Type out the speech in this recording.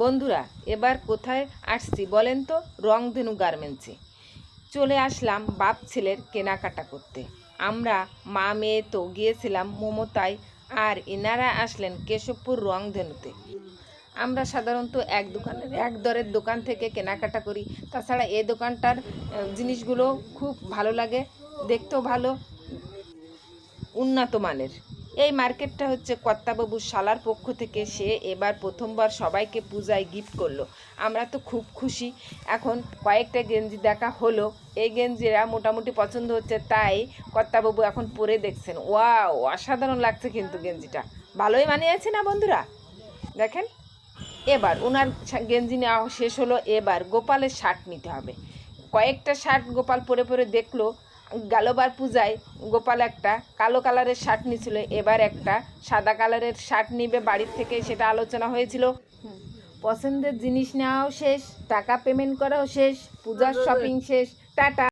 বন্ধুরা, এবার কোথায় আসছি বলেন তো? রংধনু গার্মেন্টসে। চলে আসলাম বাপ ছেলের কেনাকাটা করতে। আমরা মা মেয়ে তো গিয়েছিলাম মমতায় আর এনারা আসলেন কেশবপুর রংধনুতে। আমরা সাধারণত এক দোকানের, এক দরের দোকান থেকে কেনাকাটা করি। তাছাড়া এই দোকানটার জিনিসগুলো খুব ভালো লাগে, দেখতেও ভালো, উন্নত মানের। এই মার্কেটটা হচ্ছে কর্তাবাবু শালার পক্ষ থেকে সে এবার প্রথমবার সবাইকে পূজায় গিফট করল। আমরা তো খুব খুশি। এখন কয়েকটা গেঞ্জি দেখা হলো। এই গেঞ্জিরা মোটামুটি পছন্দ হচ্ছে, তাই কর্তাবাবু এখন পরে দেখছেন। ওয়াও, অসাধারণ লাগছে কিন্তু গেঞ্জিটা। ভালোই মানিয়েছে না বন্ধুরা? দেখেন, এবার ওনার গেঞ্জি নেওয়া শেষ হলো। এবার গোপালের শার্ট নিতে হবে। কয়েকটা শার্ট গোপাল পরে পরে দেখল। গালোবার পূজায় গোপাল একটা কালো কালারের শার্ট নিছিল এবার একটা সাদা কালারের শার্ট নিবে বাড়ির থেকে সেটা আলোচনা হয়েছিল। পছন্দের জিনিস নেওয়াও শেষ টাকা পেমেন্ট করাও শেষ পূজার শপিং শেষ টাটা।